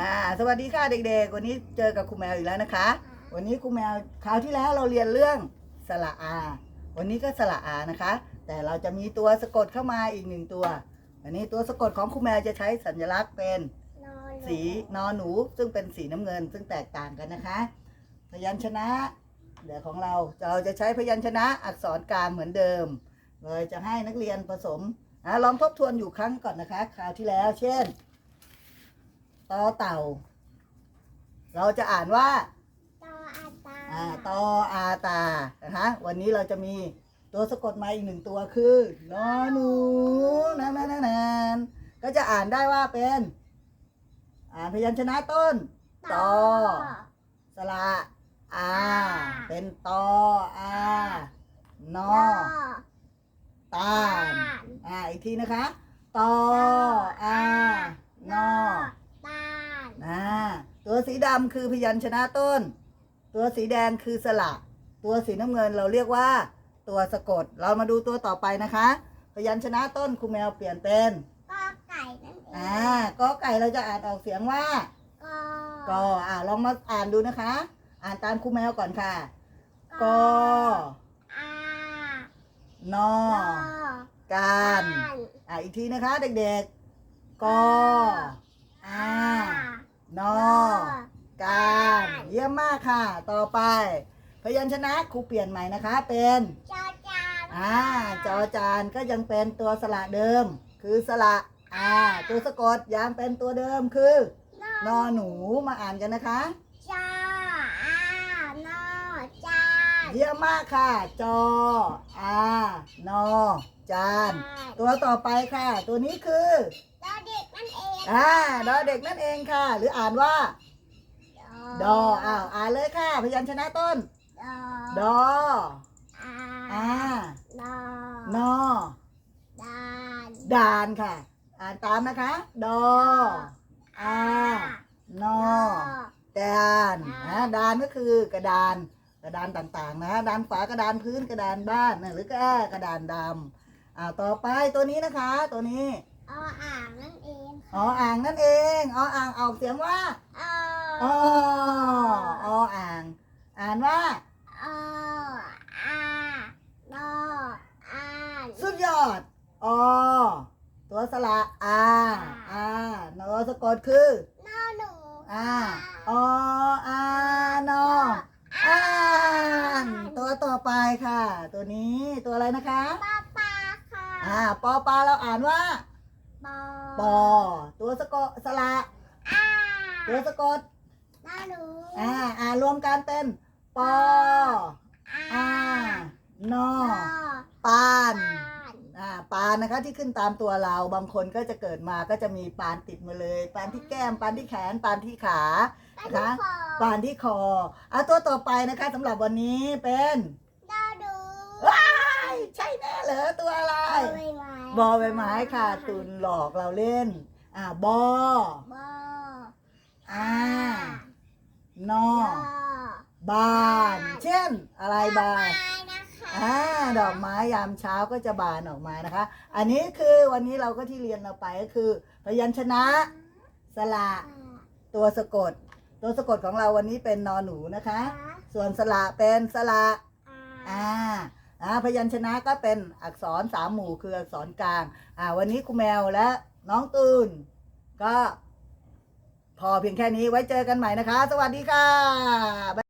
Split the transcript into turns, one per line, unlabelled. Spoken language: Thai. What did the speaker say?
อ่าสวัสดีค่ะเด็กๆ วันนี้เจอกับครูแมวอีกแล้วนะคะ วันนี้ครูแมวคราวที่แล้วเราเรียนเรื่องสระอา วันนี้ก็สระอานะคะ แต่เราจะมีตัวสะกดเข้ามาอีกหนึ่งตัว วันนี้ตัวสะกดของครูแมวจะใช้สัญลักษณ์เป็นสีนอนหนู ซึ่งเป็นสีน้ำเงิน ซึ่งแตกต่างกันนะคะ พยัญชนะ เดี๋ยวของเราเราจะใช้พยัญชนะอักษรกลางเหมือนเดิมเลยจะให้นักเรียนผสมอะลองทบทวนอยู่ครั้งก่อนนะคะ คราวที่แล้ว เช่น ตอเต่า เราจะอ่านว่า
ต่ออาตา
อ่าตออาตานะคะวันนี้เราจะมีตัวสะกดมาอีกหนึ่งตัวคือนอหนูนานนานานก็จะอ่านได้ว่าเป็น อ่านพยัญชนะต้นตอสระอาเป็นตออานอตาลอ่าอีกทีนะคะตออานอ
ตาล
อ่าตัวสีดำคือพยัญชนะต้น ตัวสีแดงคือสระ ตัวสีน้ำเงินเราเรียกว่า ตัวสะกด เรามาดูตัวต่อไปนะคะ พยัญชนะต้นครูแมวเปลี่ยนเป็น
ก็ไก่นั่นเอง
อ่ากอไก่เราจะอ่านออกเสียงว่า
ก็
กออ่าลองมาอ่านดูนะคะ อ่านตามครูแมวก่อนค่ะกอ
อาน
อการ
น
อ่าอีกทีนะคะ เด็กๆกออา นอ การเยี่ยมมากค่ะ ต่อไป พยัญชนะครูเปลี่ยนใหม่นะคะ เป็น
จอจาน
อ่าจอจานก็ยังเป็นตัวสระเดิม คือสระอ่าตัวสะกดยังเป็นตัวเดิมคือนอหนูมาอ่านกันนะคะ
จออานอจาน
เยี่ยมมากค่ะ จออานอจาน ตัวต่อไปค่ะ ตัวนี้คือ
ดอเด็ก นั่นเอง
อ่าดอเด็กนั่นเองค่ะ หรืออ่านว่า ดออ้าวอ่านเลยค่ะ พยัญชนะต้น
ดอ
ดอ
อา
อ่า
นอน
อ
ดาน
ดานค่ะ อ่านตามนะคะ ดออานอดานนะดานก็คือกระดาน กระดานต่างๆ นะดานฝากระดานพื้นกระดานบ้านนะหรือก็กระดานดำอ่าต่อไปตัวนี้นะคะ ตัวนี้
ออ่างนั่นเอง
อ๋ออ่างนั่นเองอ๋ออ่างออกเสียงว่า
อ
อ๋ออ๋ออ่าง อ่านว่า
ออานออาน
สุดยอดอตัวสระอาอานอสะกดคือ
นอหนู
อ่าออานออ่านตัวต่อไปค่ะ ตัวนี้ตัวอะไรนะคะ
ปาปาค่ะ
อ่าปอปลาเราอ่านว่า
ปอ
ปอ ตัวสะกดสระ
อา
ตัวสะกด
นอหนู
อ่าอ่ารวมกันเป็นปออานอ
นอ
ปาน
ปาน
อ่าปานนะคะที่ขึ้นตามตัวเราบางคนก็จะเกิดมาก็จะมีปานติดมาเลย ปานที่แก้ม ปานที่แขน ปานที่ขา
ปานที่คอ
ปานที่คออะตัวต่อไปนะคะสำหรับวันนี้เป็น
นอหนู
ว้ายใช่แน่เหรอตัวอะไร
ใบไม้
บอใบไม้ค่ะ ตุนหลอกเราเล่น อ่าบอ
บอ
อ่านอ
นอ บา
น เช่น อะไรบาน
ไม้นะคะ
อ่า ดอกไม้ยามเช้าก็จะบานออกมานะคะ อันนี้คือวันนี้เราก็ที่เรียนเราไปก็คือ พยัญชนะ สระตัวสะกด ตัวสะกดของเราวันนี้เป็นนอหนูนะคะ ส่วนสระเป็นสระอ่า อ่าพยัญชนะก็เป็นอักษรสามหมู่คืออักษรกลางอ่าวันนี้ครูแมวและน้องตูนก็พอเพียงแค่นี้ไว้เจอกันใหม่นะคะ สวัสดีค่ะ